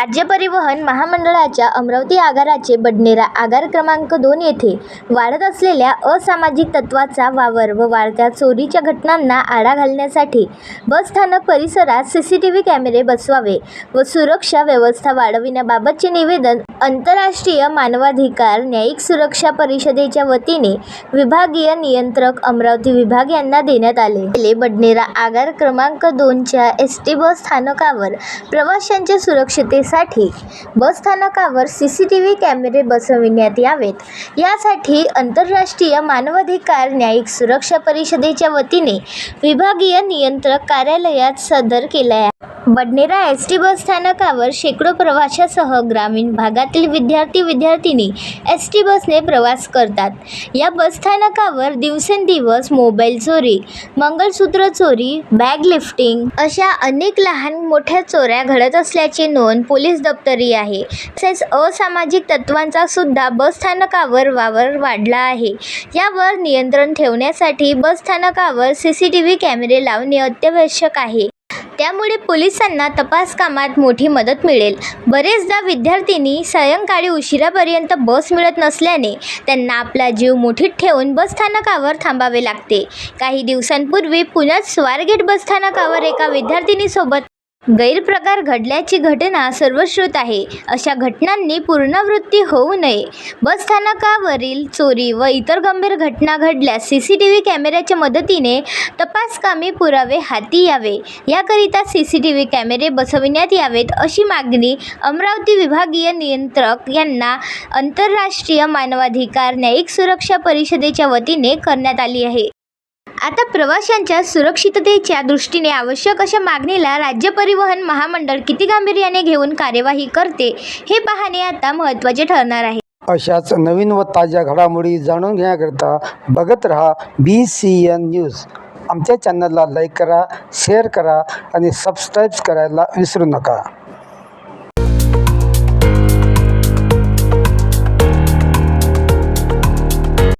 राज्य परिवहन महामंडळाच्या अमरावती आगाराचे बडनेरा आगार क्रमांक दोन येथे वाढत असलेल्या असामाजिक तत्वाचा वावर व वाढत्या चोरीच्या घटनांना आळा घालण्यासाठी बसस्थानक परिसरात सी सी टी व्ही कॅमेरे बसवावे व सुरक्षा व्यवस्था वाढविण्याबाबतचे निवेदन आंतरराष्ट्रीय मानवाधिकार न्यायिक सुरक्षा परिषदेच्या वतीने विभागीय नियंत्रक अमरावती विभाग यांना देण्यात आले. बडनेरा आगार क्रमांक दोनच्या एस टी बस स्थानकावर प्रवाशांच्या सुरक्षिते बस स्थानकावर सी सी टी व्ही कॅमेरे बसविण्यात यावेत. यासाठी आंतरराष्ट्रीय मानवाधिकार न्यायिक सुरक्षा परिषदेच्या वतीने विभागीय नियंत्रक कार्यालयात सदर केला आहे बडनेरा एस टी बस स्थानकावर शेकडो प्रवाशासह ग्रामीण भागातील विद्यार्थी विद्यार्थिनी एस टी बसने प्रवास करतात. या बसस्थानकावर दिवसेंदिवस मोबाईल चोरी मंगळसूत्र चोरी बॅग लिफ्टिंग अशा अनेक लहान मोठ्या चोऱ्या घडत असल्याची नोंद पोलीस दप्तरी आहे. तसेच असामाजिक तत्वांचा सुद्धा बसस्थानकावर वावर वाढला आहे. यावर नियंत्रण ठेवण्यासाठी बसस्थानकावर सी सी टी व्ही कॅमेरे लावणे अत्यावश्यक आहे. त्यामुळे पोलिसांना तपास कामात मोठी मदत मिळेल. बरेचदा विद्यार्थिनी सायंकाळी उशिरापर्यंत बस मिळत नसल्याने त्यांना आपला जीव मुठीत ठेवून बसस्थानकावर थांबावे लागते. काही दिवसांपूर्वी पुण्यात स्वारगेट बसस्थानकावर एका विद्यार्थिनीसोबत गैरप्रकार घडल्याची घटना सर्वश्रुत आहे. अशा घटनांनी पुनरावृत्ती होऊ नये. बसस्थानकावरील चोरी व इतर गंभीर घटना घडल्यास सी सी टी व्ही कॅमेऱ्याच्या मदतीने तपासकामी पुरावे हाती यावे. याकरिता सी सी टी व्ही कॅमेरे बसविण्यात यावेत अशी मागणी अमरावती विभागीय नियंत्रक यांना आंतरराष्ट्रीय मानवाधिकार न्यायिक सुरक्षा परिषदेच्या वतीने करण्यात आली आहे. आता प्रवाशांच्या सुरक्षिततेच्या दृष्टीने आवश्यक अशा मागणीला राज्य परिवहन महामंडळ किती गांभीर्याने घेऊन कार्यवाही करते हे पाहणे आता महत्त्वाचे ठरणार आहे. अशाच नवीन व ताज्या घडामोडी जाणून घेण्याकरिता बघत रहा बी सी एन न्यूज आमच्या चॅनलला लाईक करा शेअर करा आणि सबस्क्राईब करायला विसरू नका.